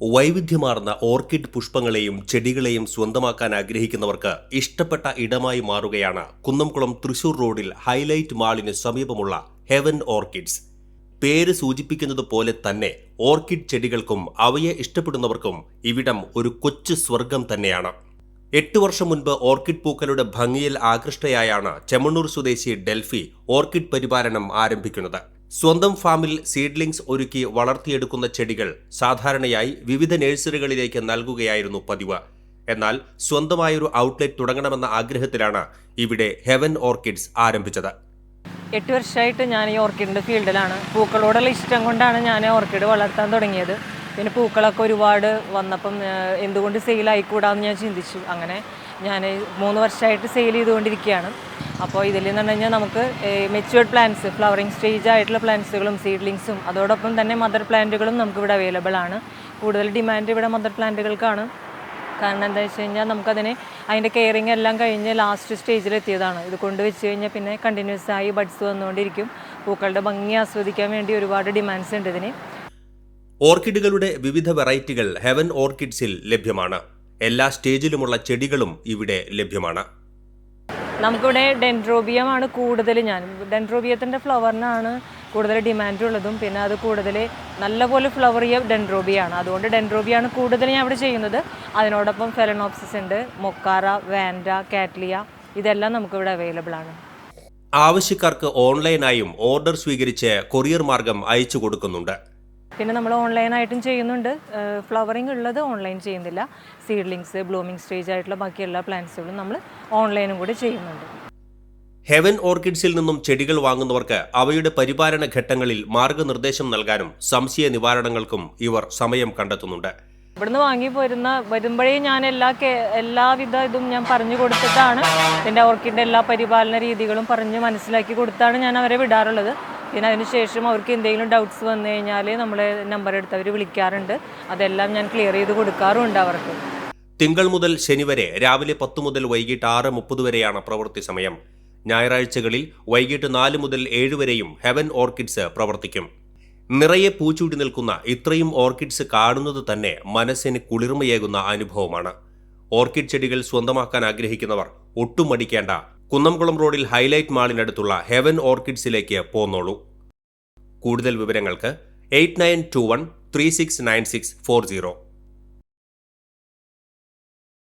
വൈവിധ്യമാർന്ന ഓർക്കിഡ് പുഷ്പങ്ങളെയും ചെടികളെയും സ്വന്തമാക്കാൻ ആഗ്രഹിക്കുന്നവർക്ക് ഇഷ്ടപ്പെട്ട ഇടമായി മാറുകയാണ് കുന്നംകുളം തൃശൂർ റോഡിൽ ഹൈലൈറ്റ് മാളിന് സമീപമുള്ള ഹെവൻ ഓർക്കിഡ്സ്. പേര് സൂചിപ്പിക്കുന്നത് പോലെ തന്നെ ഓർക്കിഡ് ചെടികൾക്കും അവയെ ഇഷ്ടപ്പെടുന്നവർക്കും ഇവിടം ഒരു കൊച്ചു സ്വർഗം തന്നെയാണ്. എട്ട് വർഷം മുൻപ് ഓർക്കിഡ് പൂക്കളുടെ ഭംഗിയിൽ ആകൃഷ്ടയായാണ് ചെമ്മണ്ണൂർ സ്വദേശി ഡെൽഫി ഓർക്കിഡ് പരിപാലനം ആരംഭിക്കുന്നത്. സ്വന്തം ഫാമിൽ സീഡ്ലിങ്സ് ഒരുക്കി വളർത്തിയെടുക്കുന്ന ചെടികൾ സാധാരണയായി വിവിധ നഴ്സറികളിലേക്ക് നൽകുകയായിരുന്നു പതിവ്. എന്നാൽ സ്വന്തമായൊരു ഔട്ട്ലെറ്റ് തുടങ്ങണമെന്ന ആഗ്രഹത്തിലാണ് ഇവിടെ ഹെവൻ ഓർക്കിഡ്സ് ആരംഭിച്ചത്. എട്ട് വർഷമായിട്ട് ഞാൻ ഈ ഓർക്കിഡിന്റെ ഫീൽഡിലാണ്. പൂക്കളോടുള്ള ഇഷ്ടം കൊണ്ടാണ് ഞാൻ ഓർക്കിഡ് വളർത്താൻ തുടങ്ങിയത്. പിന്നെ പൂക്കളൊക്കെ ഒരുപാട് വന്നപ്പം എന്തുകൊണ്ട് സെയിൽ ആയിക്കൂടാന്ന് ഞാൻ ചിന്തിച്ചു. അങ്ങനെ ഞാൻ മൂന്ന് വർഷമായിട്ട് സെയിൽ ചെയ്തുകൊണ്ടിരിക്കുകയാണ്. അപ്പോൾ ഇതിൽ നിന്ന് പറഞ്ഞു കഴിഞ്ഞാൽ നമുക്ക് മെച്ചുവേർഡ് പ്ലാന്റ്സ് ഫ്ലവറിങ് സ്റ്റേജ് ആയിട്ടുള്ള പ്ലാന്റ്സുകളും സീഡ്ലിങ്സും അതോടൊപ്പം തന്നെ മദർ പ്ലാന്റുകളും നമുക്ക് ഇവിടെ അവൈലബിൾ ആണ്. കൂടുതൽ ഡിമാൻഡ് ഇവിടെ മദർ പ്ലാന്റുകൾക്കാണ് കാരണം എന്താ വെച്ച് കഴിഞ്ഞാൽ നമുക്കതിന് അതിന്റെ കെയറിങ് എല്ലാം കഴിഞ്ഞ് ലാസ്റ്റ് സ്റ്റേജിൽ എത്തിയതാണ്. ഇത് കൊണ്ട് വെച്ച് കഴിഞ്ഞാൽ പിന്നെ കണ്ടിന്യൂസ് ആയി ബഡ്സ് വന്നുകൊണ്ടിരിക്കും. പൂക്കളുടെ ഭംഗി ആസ്വദിക്കാൻ വേണ്ടി ഒരുപാട് ഡിമാൻഡ്സ് ഉണ്ട് ഇതിന്. ഓർക്കിഡുകളുടെ വിവിധ വെറൈറ്റികൾ ഹെവൻ ഓർക്കിഡ്സിൽ ലഭ്യമാണ്. എല്ലാ സ്റ്റേജിലുമുള്ള ചെടികളും ഇവിടെ ലഭ്യമാണ്. നമുക്കിവിടെ ഡെൻഡ്രോബിയമാണ് കൂടുതൽ ഞാൻ ഡെൻഡ്രോബിയത്തിന്റെ ഫ്ലവറിനാണ് കൂടുതൽ ഡിമാൻഡ് ഉള്ളതും പിന്നെ അത് കൂടുതൽ നല്ലപോലെ ഫ്ലവർ ചെയ്യ ഡെൻഡ്രോബിയാണ്. അതുകൊണ്ട് ഡെൻഡ്രോബിയാണ് കൂടുതൽ ഞാൻ ഇവിടെ ചെയ്യുന്നത്. അതിനോടൊപ്പം ഫെലനോപ്സിസ് ഉണ്ട് മൊക്കാറ വാൻഡ കാറ്റ്ലിയ ഇതെല്ലാം നമുക്കിവിടെ അവൈലബിൾ ആണ്. ആവശ്യക്കാർക്ക് ഓൺലൈനായും ഓർഡർ സ്വീകരിച്ച് കൊറിയർ മാർഗം അയച്ചു കൊടുക്കുന്നുണ്ട്. പിന്നെ നമ്മൾ ഓൺലൈനായിട്ടും ചെയ്യുന്നുണ്ട്. ഫ്ലവറിങ് ഉള്ളത് ഓൺലൈൻ ചെയ്യുന്നില്ല. സീഡ്ലിങ്സ് ബ്ലൂമിങ് സ്റ്റേജ് ആയിട്ടുള്ള ബാക്കി എല്ലാ പ്ലാന്റ്സുകളും നമ്മൾ ഓൺലൈനും കൂടി ചെയ്യുന്നുണ്ട്. ഹെവൻ ഓർക്കിഡ്സിൽ നിന്നും ചെടികൾ വാങ്ങുന്നവർക്ക് അവയുടെ പരിപാലന ഘട്ടങ്ങളിൽ മാർഗനിർദ്ദേശം നൽകാനും സംശയ നിവാരണങ്ങൾക്കും ഇവർ സമയം കണ്ടെത്തുന്നുണ്ട്. ഇവിടുന്ന് വാങ്ങി പോരുന്ന വരുമ്പോഴേ ഞാൻ എല്ലാ എല്ലാവിധ ഇതും ഞാൻ പറഞ്ഞു കൊടുത്തിട്ടാണ് എന്റെ ഓർക്കിഡിന്റെ എല്ലാ പരിപാലന രീതികളും പറഞ്ഞ് മനസ്സിലാക്കി കൊടുത്താണ് ഞാൻ അവരെ വിടാറുള്ളത്. പിന്നെ അതിനുശേഷം അവർക്ക് എന്തെങ്കിലും ഡൗട്ട്സ് വന്നു കഴിഞ്ഞാൽ നമ്മൾ നമ്പർ എടുത്ത് അവർ വിളിക്കാറുണ്ട്. അതെല്ലാം ഞാൻ ക്ലിയർ ചെയ്ത് കൊടുക്കാറുണ്ട് അവർക്ക്. തിങ്കൾ മുതൽ ശനി വരെ രാവിലെ പത്ത് മുതൽ വൈകിട്ട് ആറ് മുപ്പത് വരെയാണ് പ്രവൃത്തി സമയം. ഞായറാഴ്ചകളിൽ വൈകിട്ട് നാല് മുതൽ ഏഴ് വരെയും ഹെവൻ ഓർക്കിഡ്സ് പ്രവർത്തിക്കും. നിറയെ പൂച്ചൂടി നിൽക്കുന്ന ഇത്രയും ഓർക്കിഡ്സ് കാണുന്നത് തന്നെ മനസ്സിന് കുളിർമയേകുന്ന അനുഭവമാണ്. ഓർക്കിഡ് ചെടികൾ സ്വന്തമാക്കാൻ ആഗ്രഹിക്കുന്നവർ ഒട്ടും മടിക്കേണ്ട കുന്നംകുളം റോഡിൽ ഹൈലൈറ്റ് മാളിനടുത്തുള്ള ഹെവൻ ഓർക്കിഡ്സിലേക്ക് പോന്നോളൂ. കൂടുതൽ വിവരങ്ങൾക്ക് eight nine two one three six nine six four zero.